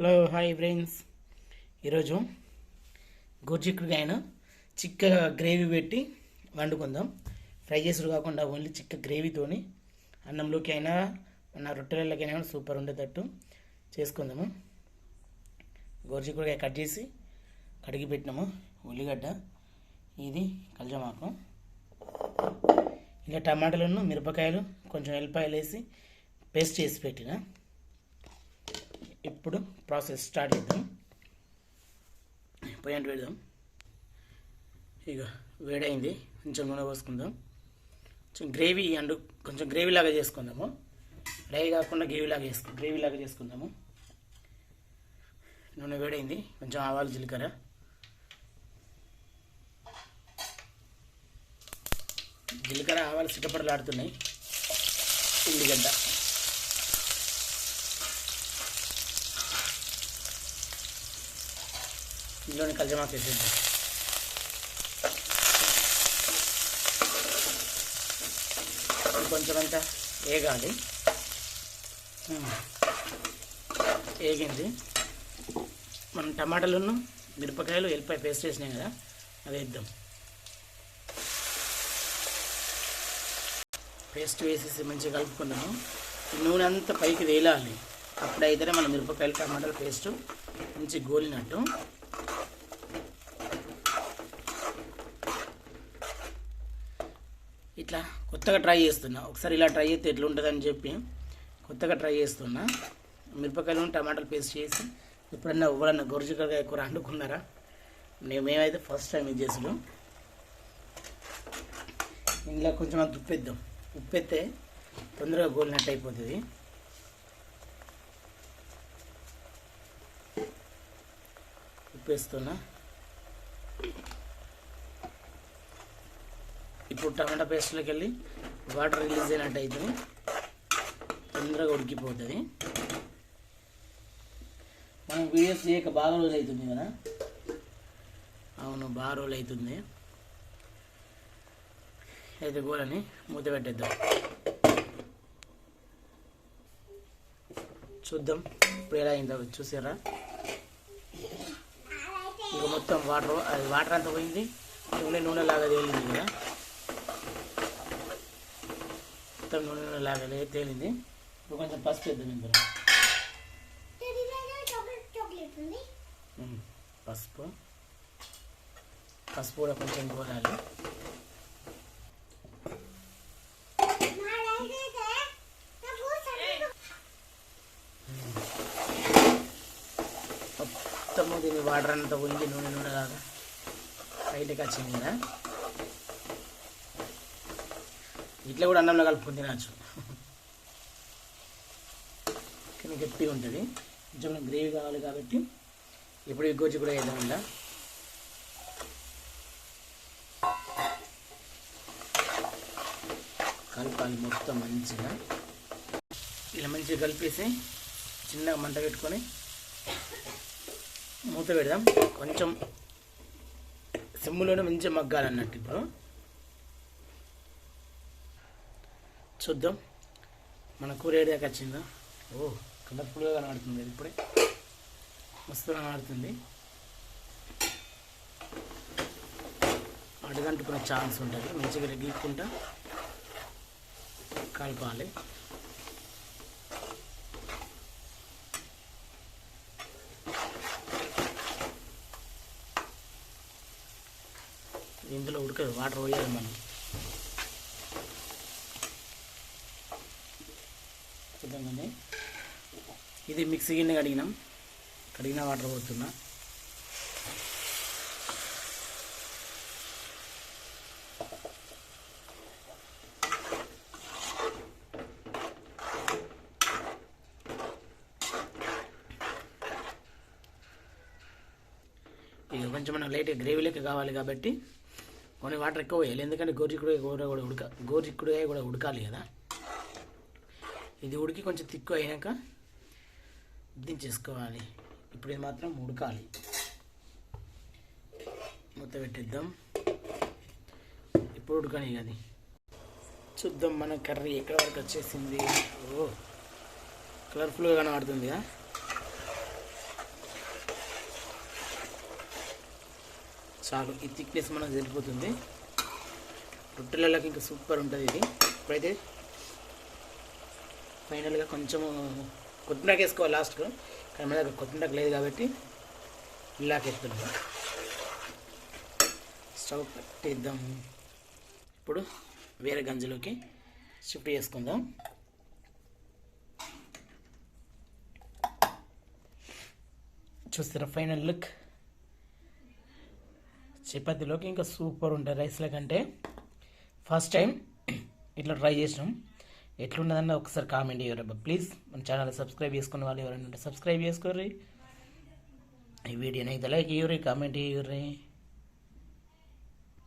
Hello hi friends ఈరోజు గోర్చిక్కుడుకాయను చిక్క gravy పెట్టి వండుకుందాం. ఫ్రై చేసుడు కాకుండా ఓన్లీ చిక్క గ్రేవీతోని అన్నంలోకి అయినా మన రొట్టెలకైనా కూడా సూపర్ ఉండేటట్టు చేసుకుందాము. గోర్చిక్కుడుకాయ కట్ చేసి కడిగి పెట్టినాము. ఉల్లిగడ్డ ఇది కల్జమాకు. ఇలా టమాటాలను మిరపకాయలు కొంచెం ఎల్లిపాయలు వేసి పేస్ట్ చేసి పెట్టిన. ఇప్పుడు ప్రాసెస్ స్టార్ట్ చేద్దాం. పాయింట్ అంటే పెడదాం. ఇక వేడైంది. కొంచెం నూనె పోసుకుందాం. కొంచెం గ్రేవీ అండు కొంచెం గ్రేవీ లాగా చేసుకుందాము. ఫ్రై కాకుండా గ్రేవీ లాగా చేసుకు గ్రేవీ లాగా చేసుకుందాము. నూనె వేడైంది. కొంచెం ఆవాలు జీలకర్ర. జీలకర్ర ఆవాలు సిట్టపడలాడుతున్నాయి ఉల్లిగడ్డ. ఇందులోని కల్జమాకు వేసేద్దాం కొంచెం అంతా వేగాలి ఏగింది. వేగింది మనం టమాటాలను మిరపకాయలు ఎల్లిపాయ పేస్ట్ వేసినాయి కదా అది వేద్దాం. పేస్ట్ వేసేసి మంచిగా కలుపుకున్నాము నూనె అంతా పైకి తేలాలి అప్పుడైతేనే మన మిరపకాయలు టమాటాలు పేస్ట్ మంచి గోలినట్టు. ఇట్లా కొత్తగా ట్రై చేస్తున్నా. ఒకసారి ఇలా ట్రై చేస్తే ఎట్లా అని చెప్పి కొత్తగా ట్రై చేస్తున్నా. మిరపకాయలు టమాటాలు పేస్ట్ చేసి ఎప్పుడన్నా ఎవరన్నా గొర్రెకాయ కూర వండుకున్నారా? నేను మేమైతే ఫస్ట్ టైం ఇది చేసినాం. ఇందులో కొంచెం అంత ఉప్పెద్దాం ఉప్పెత్తే తొందరగా గోలినట్టు అయిపోతుంది. ఉప్పు వేస్తున్నా ఇప్పుడు టమాటా పేస్ట్లోకి వెళ్ళి వాటర్ రిలీజ్ అయినట్టు అయితే తొందరగా ఉడికిపోతుంది. మనం వీడియోస్ చేయక బాగా రోజులు అవుతుంది కదా? అవును బాగా రోజులు అవుతుంది అయితే కూరని మూత పెట్టేద్దాం. చూద్దాం ఇప్పుడు ఎలా అయిందో చూసారా? ఇక మొత్తం వాటర్ అది వాటర్ అంతా పోయింది. నూనె నూనె లాగా తేలింది కదా? మొత్తం నూనె లాగా తేలింది. ఇప్పుడు కొంచెం పసుపు వేద్దాం ఇందులో. పసుపు. పసుపు కూడా కొంచెం గోలాలి మొత్తము దీన్ని వాటర్ అంతా పోయింది నూనె నూనె లాగా బయటకు వచ్చింది కదా. ఇట్లా కూడా అన్నంలో కలుపుకొని తినచ్చు. కానీ గట్టిగా ఉంటుంది. కొంచెం గ్రేవీ కావాలి కాబట్టి ఇప్పుడు ఈ గోజు కూడా వేద్దాం ఇలా కలపాలి మొత్తం మంచిగా. ఇలా మంచిగా కలిపేసి చిన్నగా మంట పెట్టుకొని మూత పెడదాం. కొంచెం సిమ్ములోనే మంచిగా మగ్గాలన్నట్టు ఇప్పుడు. చూద్దాం. మన కూర ఏరియాకి వచ్చిందా. ఓ కలర్ఫుల్గా కనబడుతుంది అది ఇప్పుడే. మస్తు కనబడుతుంది. అడుగంటుకునే ఛాన్స్ ఉంటుంది. మంచిగా గీక్కుంటా కలపాలి. ఇందులో ఉడకదు. వాటర్ పోయాలి మనం. చూద్దామండి ఇది మిక్సీ గిన్నె కడిగినాం. కడిగిన వాటర్ పోతున్నా ఇక కొంచెం మనం లైట్గా గ్రేవీ లెక్క కావాలి కాబట్టి కొన్ని వాటర్ ఎక్కువ వేయాలి ఎందుకంటే గోరిచిక్కుడు కూర కూడా ఉడక గోరిచిక్కుడుకాయ కూడా ఉడకాలి కదా. ఇది ఉడికి కొంచెం తిక్కు అయినాక దించేసుకోవాలి. ఇప్పుడు ఇది మాత్రం ఉడకాలి. మూత పెట్టేద్దాం. ఇప్పుడు ఉడకని అది. చూద్దాం మన కర్రీ ఎక్కడ వరకు వచ్చేసింది. ఓ కలర్ఫుల్గా కనబడుతుందిగా చాలు ఈ థిక్నెస్ మనం సరిపోతుంది. రొట్టెలలోకి ఇంకా సూపర్ ఉంటుంది ఇది. ఇప్పుడైతే ఫైనల్గా కొంచెము కొత్తిమీరకి వేసుకోవాలి లాస్ట్కు. కానీ మన దగ్గర కొత్తిమీరకు లేదు కాబట్టి ఇలాకి ఎత్తున్నాం స్టవ్ పెట్టేద్దాం. ఇప్పుడు వేరే గంజిలోకి షిఫ్ట్ చేసుకుందాం. చూస్తారా ఫైనల్ లుక్? చపాతీలోకి ఇంకా సూపర్ ఉంటుంది రైస్ల కంటే ఫస్ట్ టైం ఇట్లా ట్రై చేసినాం. ఎట్లున్నదన్న ఒకసారి కామెంట్ చేయరు ప్లీజ్ మన ఛానల్ సబ్స్క్రైబ్ చేసుకున్న వాళ్ళు ఎవరైనా ఉంటే సబ్స్క్రైబ్ చేసుకోర్రి. ఈ వీడియోని అయితే లైక్ చేయరు కామెంట్ చేయరు